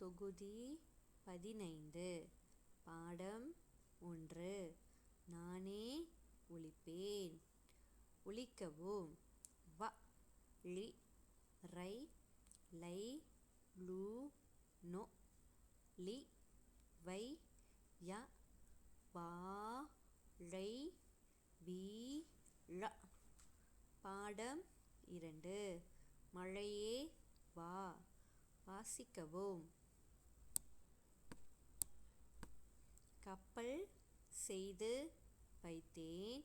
தொகுதி பதினைந்து. பாடம் ஒன்று. நானே ஒழிப்பேன். ஒழிக்கவும். வ ழி ரை லை லூ நொ லி வை ய வா ழை வி ழ. பாடம் இரண்டு. மழையே வா. வாசிக்கவும். கப்பல் செய்து வைத்தேன்.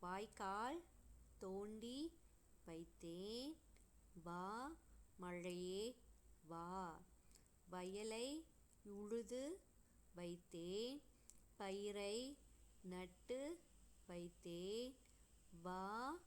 வாய்க்கால் தோண்டி வைத்தேன். வா மழையே வா. வயலை உழுது வைத்தேன். பயிரை நட்டு வைத்தேன். வா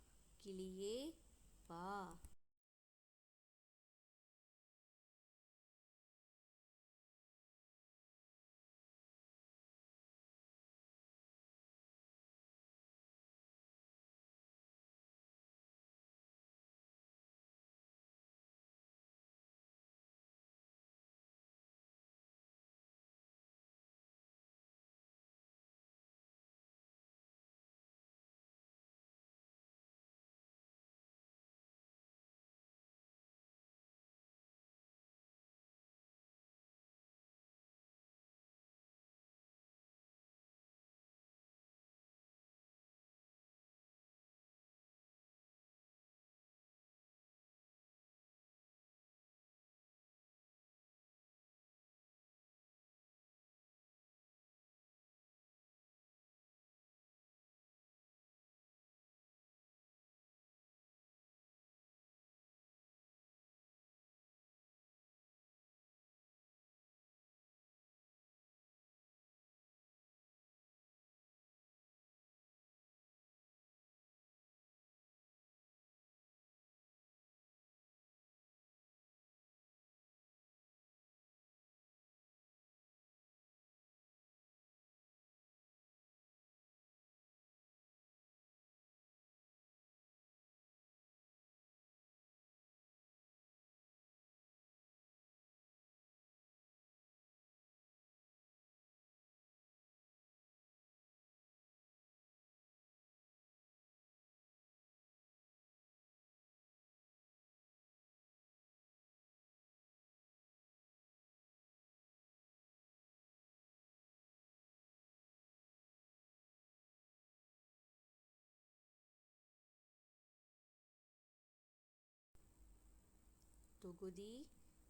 தொகுதி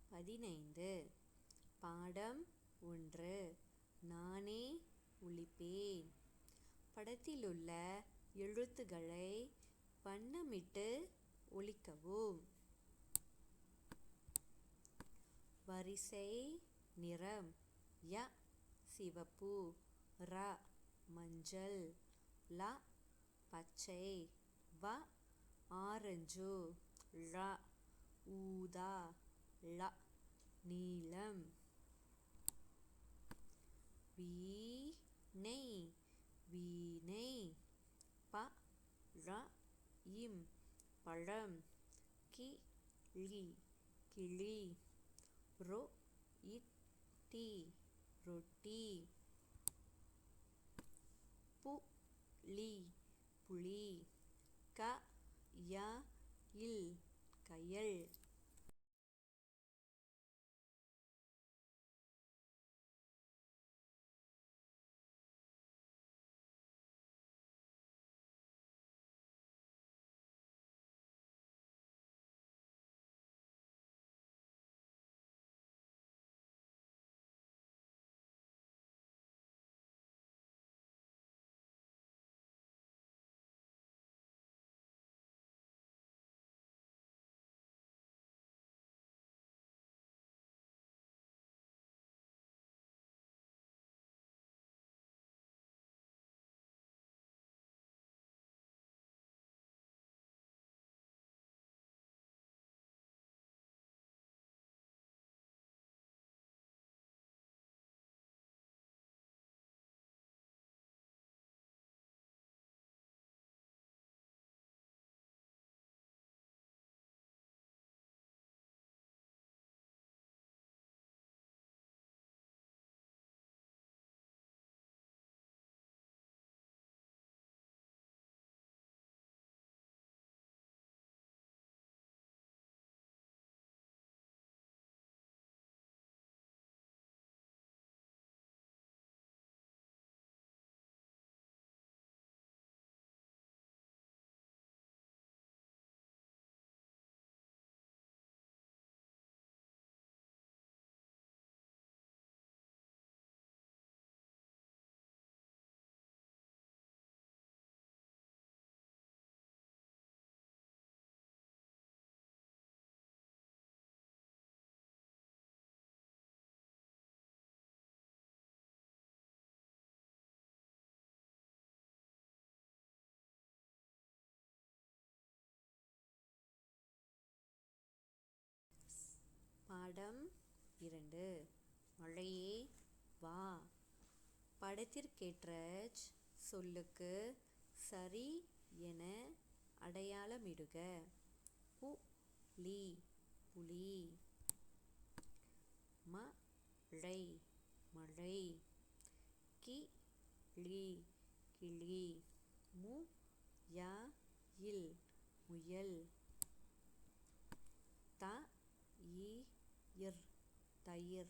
பதினைந்து. பாடம் ஒன்று. நானே ஒழிப்பேன். படத்திலுள்ள எழுத்துகளை வண்ணமிட்டு ஒழிக்கவும். வரிசை நிறம். ய. சிவப்பு. ர. மஞ்சள். ல. பச்சை. வ. ஆரஞ்சு. ழ. ஊதா ல நீலம். வீணை வீணை ப ர இம் பழம். கிளி கிளி. ரொ இட்டி ரொட்டி. புளி புளி க ய இல் கயல். பாடம் இரண்டு. மழையே வா. படத்திற்கேற்ற சொல்லுக்கு சரி என அடையாளமிடுக. புலி. புலி மழை. மழை கிளி. கிளி முயல். தா ir, tair,